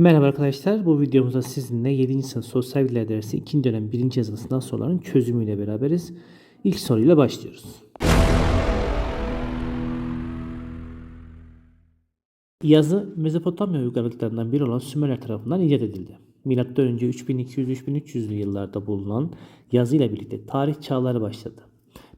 Merhaba arkadaşlar. Bu videomuzda sizinle 7. sınıf sosyal bilgiler dersi 2. dönem 1. yazılısından soruların çözümüyle beraberiz. İlk soruyla başlıyoruz. Yazı Mezopotamya uygarlıklarından biri olan Sümerler tarafından icat edildi. Milattan önce 3200-3300'lü yıllarda bulunan yazı ile birlikte tarih çağları başladı.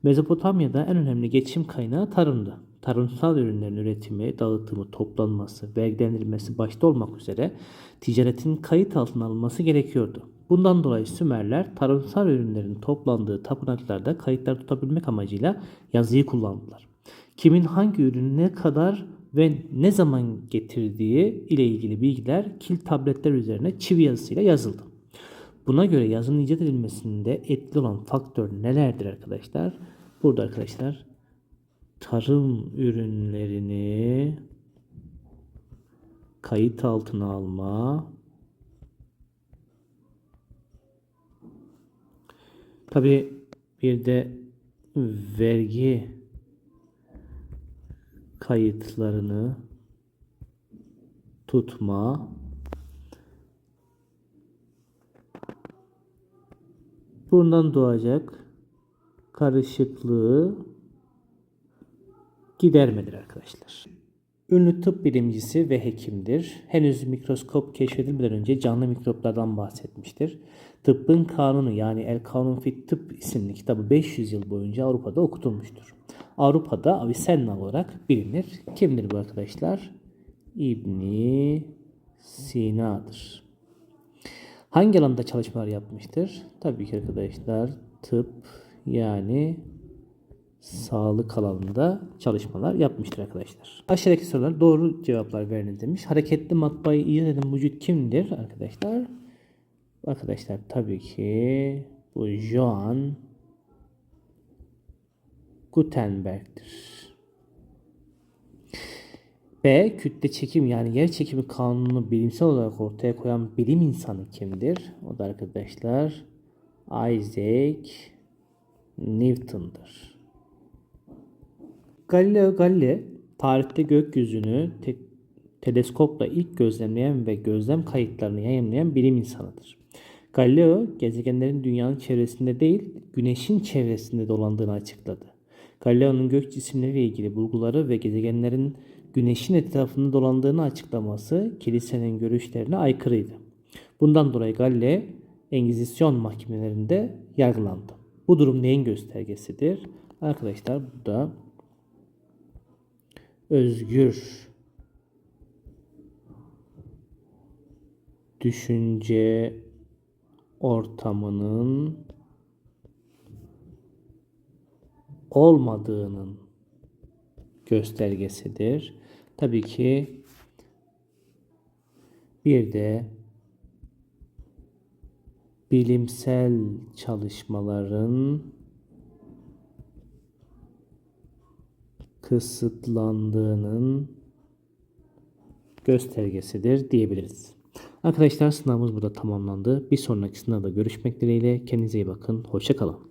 Mezopotamya'da en önemli geçim kaynağı tarımdı. Tarımsal ürünlerin üretimi, dağıtımı, toplanması, vergilendirilmesi başta olmak üzere ticaretin kayıt altına alınması gerekiyordu. Bundan dolayı Sümerler tarımsal ürünlerin toplandığı tapınaklarda kayıtlar tutabilmek amacıyla yazıyı kullandılar. Kimin hangi ürünü ne kadar ve ne zaman getirdiği ile ilgili bilgiler kil tabletler üzerine çivi yazısıyla yazıldı. Buna göre yazının icat edilmesinde etkili olan faktör nelerdir arkadaşlar? Burada arkadaşlar tarım ürünlerini kayıt altına alma tabi bir de vergi kayıtlarını tutma bundan doğacak karışıklığı gidermedir arkadaşlar. Ünlü tıp bilimcisi ve hekimdir. Henüz mikroskop keşfedilmeden önce canlı mikroplardan bahsetmiştir. Tıbbın Kanunu yani El Kanun Fit Tıp isimli kitabı 500 yıl boyunca Avrupa'da okutulmuştur. Avrupa'da Avicenna olarak bilinir. Kimdir bu arkadaşlar? İbni Sina'dır. Hangi alanda çalışmalar yapmıştır? Tabii ki arkadaşlar tıp yani sağlık alanında çalışmalar yapmıştır arkadaşlar. Aşağıdaki sorular doğru cevaplar veriniz demiş. Hareketli matbaayı icat eden vücut kimdir arkadaşlar? Arkadaşlar tabii ki bu Johann Gutenberg'tir. B. Kütle çekim yani yer çekimi kanununu bilimsel olarak ortaya koyan bilim insanı kimdir? O da arkadaşlar Isaac Newton'dır. Galileo Galilei tarihte gökyüzünü te- teleskopla ilk gözlemleyen ve gözlem kayıtlarını yayınlayan bilim insanıdır. Galileo gezegenlerin dünyanın çevresinde değil, güneşin çevresinde dolandığını açıkladı. Galileo'nun gök cisimleriyle ilgili bulguları ve gezegenlerin güneşin etrafında dolandığını açıklaması kilisenin görüşlerine aykırıydı. Bundan dolayı Galileo Engizisyon mahkemelerinde yargılandı. Bu durum neyin göstergesidir? Arkadaşlar burada özgür düşünce ortamının olmadığının göstergesidir. Tabii ki bir de bilimsel çalışmaların kısıtlandığının göstergesidir diyebiliriz. Arkadaşlar sınavımız burada tamamlandı. Bir sonraki sınavda görüşmek dileğiyle. Kendinize iyi bakın. Hoşçakalın.